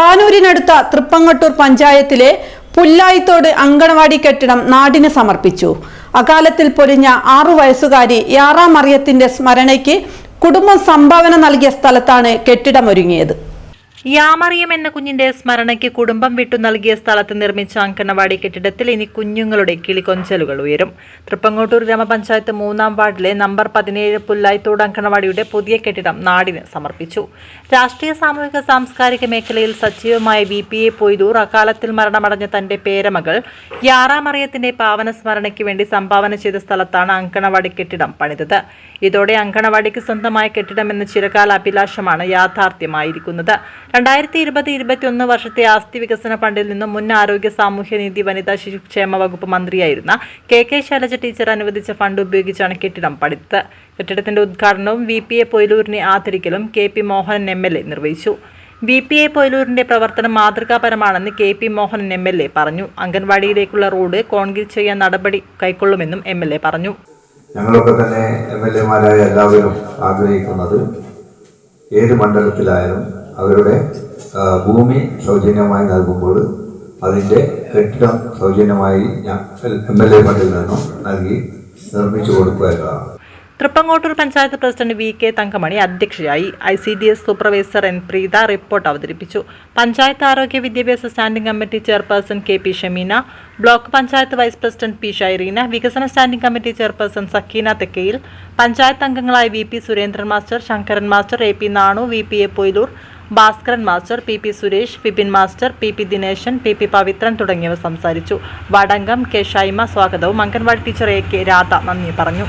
പാനൂരിനടുത്ത തൃപ്പങ്ങട്ടൂർ പഞ്ചായത്തിലെ പുല്ലായിത്തോട് അങ്കണവാടി കെട്ടിടം നാടിന് സമർപ്പിച്ചു. അകാലത്തിൽ പൊരിഞ്ഞ ആറു വയസ്സുകാരി യാറാ മറിയത്തിന്റെ സ്മരണയ്ക്ക് കുടുംബം സംഭാവന നൽകിയ സ്ഥലത്താണ് കെട്ടിടമൊരുങ്ങിയത് യാമറിയം എന്ന കുഞ്ഞിന്റെ സ്മരണയ്ക്ക് കുടുംബം വിട്ടു നൽകിയ സ്ഥലത്ത് നിർമ്മിച്ച അങ്കണവാടി കെട്ടിടത്തിൽ ഇനി കുഞ്ഞുങ്ങളുടെ കിളികൊഞ്ചലുകൾ ഉയരും. തൃപ്പങ്ങോട്ടൂർ ഗ്രാമപഞ്ചായത്ത് മൂന്നാം വാർഡിലെ നമ്പർ പതിനേഴ് പുല്ലായിത്തോട് അങ്കണവാടിയുടെ പുതിയ കെട്ടിടം നാടിന് സമർപ്പിച്ചു. രാഷ്ട്രീയ സാമൂഹിക സാംസ്കാരിക മേഖലയിൽ സജീവമായ വി പി എ പൊയ്തൂർ അകാലത്തിൽ മരണമടഞ്ഞ തന്റെ പേരമകൾ യാറാമറിയത്തിന്റെ പാവന സ്മരണയ്ക്ക് വേണ്ടി സംഭാവന ചെയ്ത സ്ഥലത്താണ് അങ്കണവാടി കെട്ടിടം പണിതത്. ഇതോടെ അങ്കണവാടിക്ക് സ്വന്തമായ കെട്ടിടം എന്ന ചിരകാല അഭിലാഷമാണ് യാഥാർത്ഥ്യമായിരിക്കുന്നത്. രണ്ടായിരത്തി ഇരുപത് ഇരുപത്തിയൊന്ന് വർഷത്തെ ആസ്തി വികസന ഫണ്ടിൽ നിന്നും മുൻ ആരോഗ്യ സാമൂഹ്യ നീതി വനിതാ ശിശുക്ഷേമ വകുപ്പ് മന്ത്രിയായിരുന്ന കെ കെ ശൈലജ ടീച്ചർ അനുവദിച്ച ഫണ്ട് ഉപയോഗിച്ചാണ് കെട്ടിടം പഠിത്ത കെട്ടിടത്തിന്റെ ഉദ്ഘാടനവും വി പി എ പൊയിലൂരിനെ ആദരിക്കലും K P Mohan M L A നിർവഹിച്ചു. വി പി എ പൊയിലൂരിന്റെ പ്രവർത്തനം മാതൃകാപരമാണെന്ന് K P Mohan M L A പറഞ്ഞു. അംഗൻവാടിയിലേക്കുള്ള റോഡ് കോൺക്രീറ്റ് ചെയ്യാൻ നടപടി കൈക്കൊള്ളുമെന്നും എം എൽ എ പറഞ്ഞു. ഞങ്ങളൊക്കെ തന്നെ എം എൽ എമാരായ എല്ലാവരും ആഗ്രഹിക്കുന്നത് ഏത് മണ്ഡലത്തിലായാലും അവരുടെ ഭൂമി സൗജന്യമായി നൽകുമ്പോൾ അതിന്റെ കെട്ടിടം സൗജന്യമായി എം എൽ എ ഫണ്ടിൽ നിന്നും നൽകി നിർമ്മിച്ചു കൊടുക്കുക എന്നതാണ്. Thrippangottur panchayat president V K Thankamani അധ്യക്ഷയായി I C D S supervisor N Preetha report അവതരിപ്പിച്ചു. പഞ്ചായത്ത് ആരോഗ്യ വിദ്യാഭ്യാസ standing committee chairperson K P Shameena block panchayat vice president P Shaireena വികസന standing committee chairperson Sakkeena Thekkayil panchayat അംഗങ്ങളായ V P Surendran master Sankaran master A P Nanu V P A Poyilur Bhaskaran master P P Suresh Vipin master P P Dinesan P P Pavithran തുടങ്ങിയവർ സംസാരിച്ചു. വടങ്കം K Shaima സ്വാഗതവും. Anganwadi teacher A K Radha നന്ദി പറഞ്ഞു.